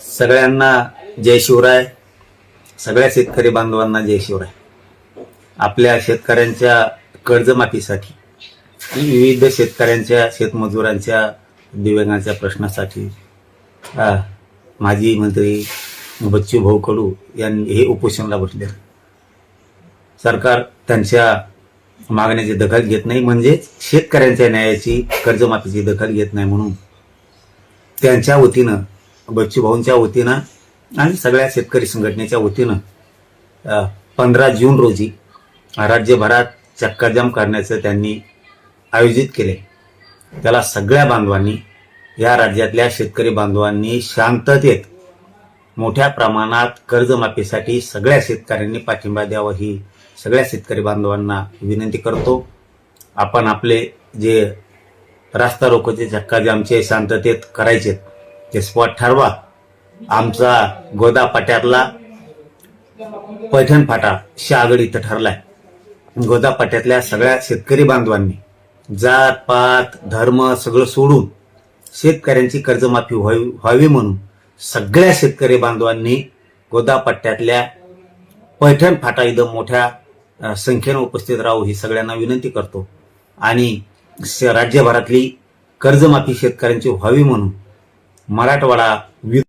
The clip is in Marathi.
सगळ्यांना जय शिवराय. सगळ्या शेतकरी बांधवांना जय शिवराय. आपल्या शेतकऱ्यांच्या कर्जमाफीसाठी विविध शेतकऱ्यांच्या शेतमजुरांच्या दिव्यांगांच्या प्रश्नासाठी माजी मंत्री बच्चू भाऊ कडू यांनी हे उपोषणला बसले सरकार त्यांच्या मागण्याची दखल घेत नाही म्हणजेच शेतकऱ्यांच्या न्यायाची कर्जमाफीची दखल घेत नाही म्हणून त्यांच्या वतीनं बच्चूभाऊंच्या वतीनं आणि सगळ्या शेतकरी संघटनेच्या वतीनं पंधरा जून रोजी राज्यभरात चक्काजाम करण्याचं त्यांनी आयोजित केले. त्याला सगळ्या बांधवांनी या राज्यातल्या शेतकरी बांधवांनी शांततेत मोठ्या प्रमाणात कर्जमाफीसाठी सगळ्या शेतकऱ्यांनी पाठिंबा द्यावा ही सगळ्या शेतकरी बांधवांना विनंती करतो. आपण आपले जे रास्ता रोकोचे चक्काजामचे शांततेत करायचे ते स्पॉट ठरवा. आमचा गोदा पट्यातला पैठण फाटा शागड इथं ठरलाय. गोदा पट्यातल्या सगळ्या शेतकरी बांधवांनी जात पात धर्म सगळं सोडून शेतकऱ्यांची कर्जमाफी व्हावी व्हावी म्हणून सगळ्या शेतकरी बांधवांनी गोदा पट्ट्यातल्या पैठण फाटा इथं मोठ्या संख्येनं उपस्थित राहू ही सगळ्यांना विनंती करतो. आणि राज्यभरातली कर्जमाफी शेतकऱ्यांची व्हावी म्हणून मराठवाडा वि